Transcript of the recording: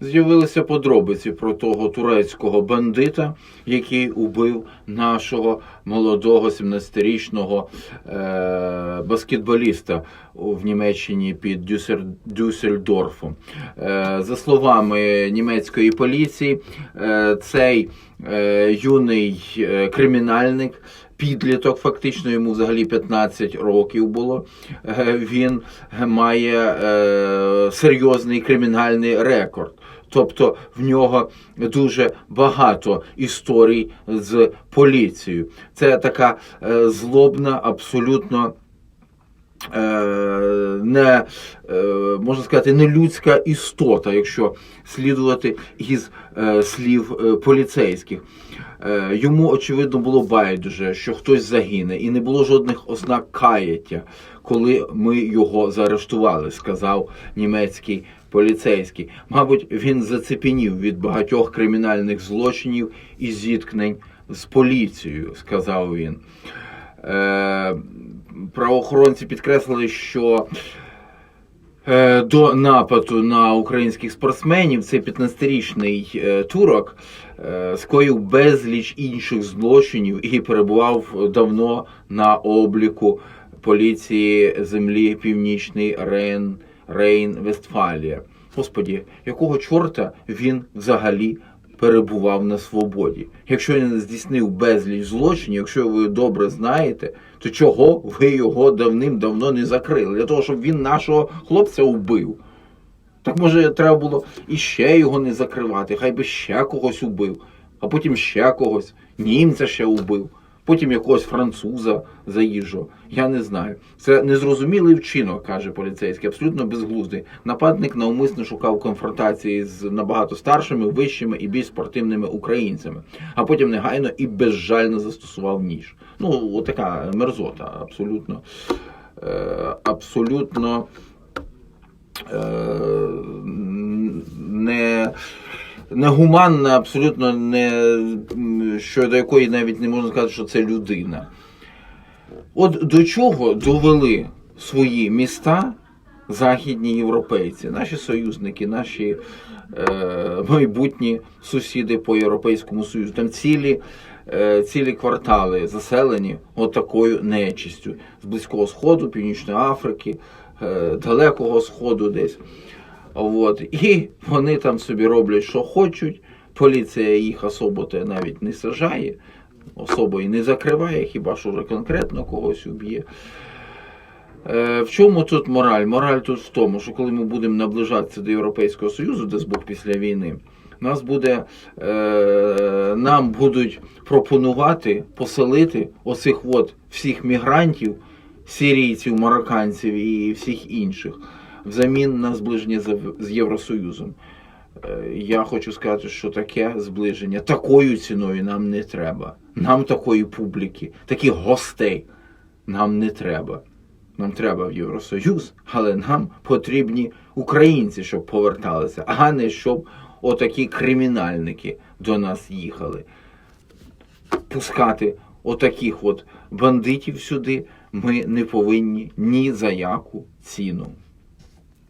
з'явилися подробиці про того турецького бандита, який убив нашого молодого 17-річного е- баскетболіста в Німеччині під Дюссер... Дюссельдорфом. Е, за словами німецької поліції, е, цей е, юний е, кримінальник. Підліток, фактично йому взагалі 15 років було. Е, Він має е, серйозний кримінальний рекорд. Тобто в нього дуже багато історій з поліцією. Це така е, злобна, абсолютно е, не е, можна сказати, не людська істота, якщо слідувати із е, слів е, поліцейських. Йому очевидно було байдуже, що хтось загине, і не було жодних ознак каяття, коли ми його заарештували, сказав німецький поліцейський. Мабуть, він зацепенів від багатьох кримінальних злочинів і зіткнень з поліцією, сказав він. Правоохоронці підкреслили, що е, до нападу на українських спортсменів цей 15-річний е, турок е, скоїв безліч інших злочинів і перебував давно на обліку поліції землі Північний Рейн, Рейн Вестфалія. Господі, якого чорта він взагалі перебував на свободі? Якщо він здійснив безліч злочинів, якщо ви добре знаєте, то чого ви його давним-давно не закрили? Для того, щоб він нашого хлопця убив. Так може треба було і ще його не закривати, хай би ще когось убив, а потім ще когось, німця ще убив, потім якогось француза заїжджав. Я не знаю. Це незрозумілий вчинок, каже поліцейський, абсолютно безглуздий. Нападник навмисно шукав конфронтації з набагато старшими, вищими і більш спортивними українцями, а потім негайно і безжально застосував ніж. Ну, отака мерзота, абсолютно. Е, абсолютно е, не, негуманна, абсолютно не щодо якої навіть не можна сказати, що це людина. От до чого довели свої міста західні європейці, наші союзники, наші е, майбутні сусіди по Європейському Союзу. Там цілі, е, цілі квартали заселені отакою нечистю з Близького Сходу, Північної Африки, е, Далекого Сходу десь. От. І вони там собі роблять, що хочуть. Поліція їх особо навіть не сажає, особо і не закриває, хіба що вже конкретно когось уб'є. Е, В чому тут мораль? Мораль тут в тому, що коли ми будемо наближатися до Європейського Союзу, десь Бог після війни, нас буде, е, нам будуть пропонувати поселити оцих от всіх мігрантів, сирійців, марокканців і всіх інших взамін на зближення з- Євросоюзом. Е, Я хочу сказати, що таке зближення такою ціною нам не треба. Нам такої публіки, таких гостей нам не треба. Нам треба в Євросоюз, але нам потрібні українці, щоб поверталися, а не щоб отакі кримінальники до нас їхали. Пускати отаких от бандитів сюди ми не повинні ні за яку ціну.